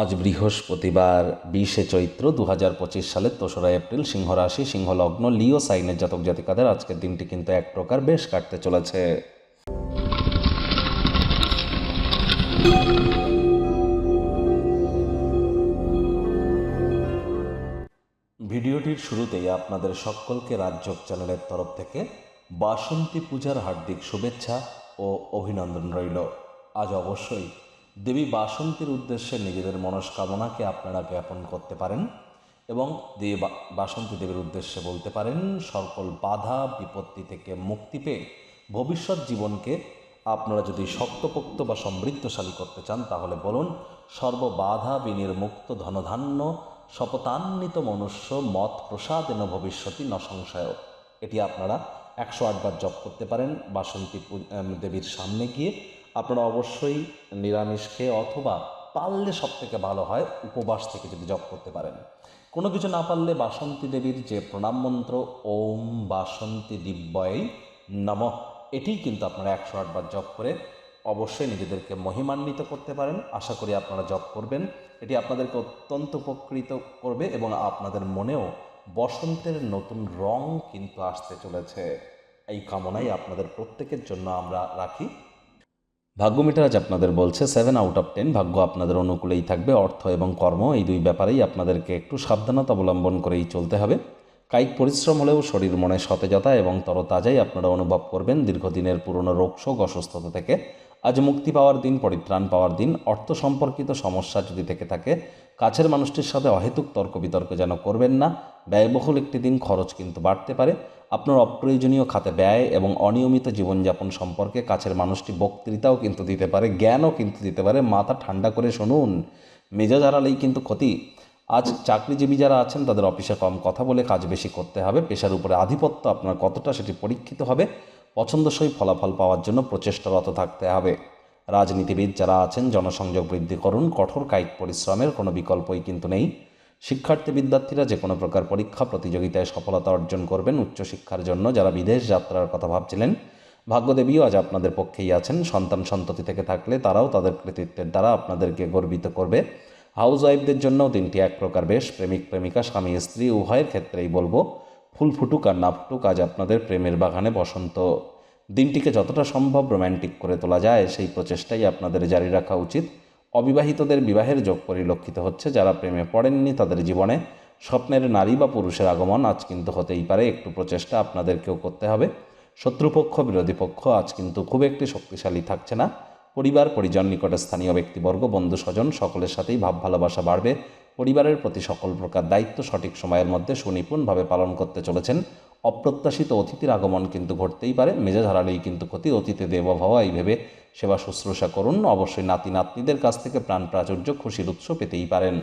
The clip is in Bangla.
আজ বৃহস্পতিবার, বিশে চৈত্র দু হাজার পঁচিশ সালের দোসরা এপ্রিল সিংহ রাশি সিংহ লিও সাইনের জাতক জাতিকাদের আজকের দিনটি কিন্তু এক প্রকার বেশ কাটতে চলেছে। ভিডিওটির শুরুতেই আপনাদের সকলকে রাজ্যক চ্যানেলের তরফ থেকে বাসন্তী পূজার হার্দিক শুভেচ্ছা ও অভিনন্দন রইল। আজ অবশ্যই দেবী বাসন্তীর উদ্দেশ্যে নিজেদের মনস্কামনাকে আপনারা জ্ঞাপন করতে পারেন এবং দেবী বাসন্তী দেবীর উদ্দেশ্যে বলতে পারেন, সকল বাধা, বিপত্তি থেকে মুক্তি পেয়ে ভবিষ্যৎ জীবনকে আপনারা যদি শক্তপোক্ত বা সমৃদ্ধশালী করতে চান, তাহলে বলুন, সর্ববাধা বিনির্মুক্ত ধনধান্য শপথান্বিত মনুষ্য মত প্রসাদেন ভবিষ্যতি ন সংশয়। এটি আপনারা একশো আটবার জপ করতে পারেন, বাসন্তী দেবীর সামনে গিয়ে আপনারা অবশ্যই নিরামিষ খেয়ে অথবা পারলে সব থেকে ভালো হয় উপবাস থেকে যদি জপ করতে পারেন। কোনো কিছু না পারলে বাসন্তী দেবীর যে প্রণাম মন্ত্র, ওম বাসন্তী দিব্যয় নম, এটি কিন্তু আপনারা একশো আটবার জপ করে অবশ্যই নিজেদেরকে মহিমান্বিত করতে পারেন। আশা করি আপনারা জপ করবেন। এটি আপনাদেরকে অত্যন্ত উপকৃত করবে এবং আপনাদের মনেও বসন্তের নতুন রং কিন্তু আসতে চলেছে। এই কামনাই আপনাদের প্রত্যেকের জন্য আমরা রাখি। ভাগ্য মিটার আজ আপনাদের বলছে সেভেন আউট অফ টেন ভাগ্য আপনাদের অনুকূলেই থাকবে, অর্থ এবং কর্ম, এই দুই ব্যাপারেই আপনাদেরকে একটু সাবধানতা অবলম্বন করেই চলতে হবে। কায়িক পরিশ্রম হলেও শরীর মনে সতেজতা এবং তরতাজাই আপনারা অনুভব করবেন দীর্ঘদিনের পুরনো রোগশোক অসুস্থতা থেকে। আজ মুক্তি পাওয়ার দিন, পরিত্রাণ পাওয়ার দিন। অর্থ সম্পর্কিত সমস্যা যদি থেকে থাকে, কাছের মানুষটির সাথে অহেতুক তর্ক বিতর্ক যেন করবেন না। ব্যয়বহুল একটি দিন খরচ কিন্তু বাড়তে পারে। আপনার অপ্রয়োজনীয় খাতে ব্যয় এবং অনিয়মিত জীবনযাপন সম্পর্কে কাছের মানুষটি বক্তৃতাও কিন্তু দিতে পারে, জ্ঞানও কিন্তু দিতে পারে। মাথা ঠান্ডা করে শুনুন। মেজাজ হারালেই কিন্তু ক্ষতি। আজ চাকরিজীবী যারা আছেন, তাদের অফিসে কম কথা বলে কাজ বেশি করতে হবে। পেশার উপরে আধিপত্য আপনার কতটা সেটি পরীক্ষিত হবে। পছন্দসই ফলাফল পাওয়ার জন্য প্রচেষ্টারত থাকতে হবে। রাজনীতিবিদ যারা আছেন, জনসংযোগ বৃদ্ধি করুন, কঠোর কায়িক পরিশ্রমের কোনো বিকল্পই কিন্তু নেই। শিক্ষার্থী বিদ্যার্থীরা যে কোনো প্রকার পরীক্ষা, প্রতিযোগিতায় সফলতা অর্জন করবেন উচ্চশিক্ষার জন্য যারা বিদেশ যাত্রার কথা ভাবছিলেন। ভাগ্যদেবীও আজ আপনাদের পক্ষেই আছেন। সন্তান সন্ততি থেকে থাকলে তারাও তাদের কৃতিত্বের দ্বারা আপনাদেরকে গর্বিত করবে। হাউস ওয়াইফদের জন্যও দিনটি এক প্রকার বেশ। প্রেমিক, প্রেমিকা, স্বামী, স্ত্রী, উভয়ের ক্ষেত্রেই বলব ফুল ফুটুক আর না ফুটুক, আজ আপনাদের প্রেমের বাগানে বসন্ত। দিনটিকে যতটা সম্ভব রোম্যান্টিক করে তোলা যায়, সেই প্রচেষ্টাই আপনাদের জারি রাখা উচিত। অবিবাহিতদের বিবাহের যোগ পরিলক্ষিত হচ্ছে, যারা প্রেমে পড়েননি তাদের জীবনে স্বপ্নের নারী বা পুরুষের আগমন আজ কিন্তু হতেই পারে, একটু প্রচেষ্টা আপনাদেরকেও করতে হবে। শত্রুপক্ষ, বিরোধী পক্ষ, আজ কিন্তু খুব একটি শক্তিশালী থাকছে না। পরিবার, পরিজন নিকটে স্থানীয় ব্যক্তিবর্গ বন্ধু স্বজন সকলের সাথেই ভাব ভালোবাসা বাড়বে। পরিবারের প্রতি সকল প্রকার দায়িত্ব সঠিক সময়ের মধ্যে সুনিপুণভাবে পালন করতে চলেছেন। অপ্রত্যাশিত অতিথির আগমন কিন্তু ঘটতেই পারে, মেজাজ হারালেই কিন্তু ক্ষতি। অতীতে দেব ভাবা, এই ভেবে সেবা শুশ্রূষা করুন। অবশ্যই নাতি নাতনিদের কাছ থেকে প্রাণ প্রাচুর্য, খুশির উৎস পেতেই পারেন।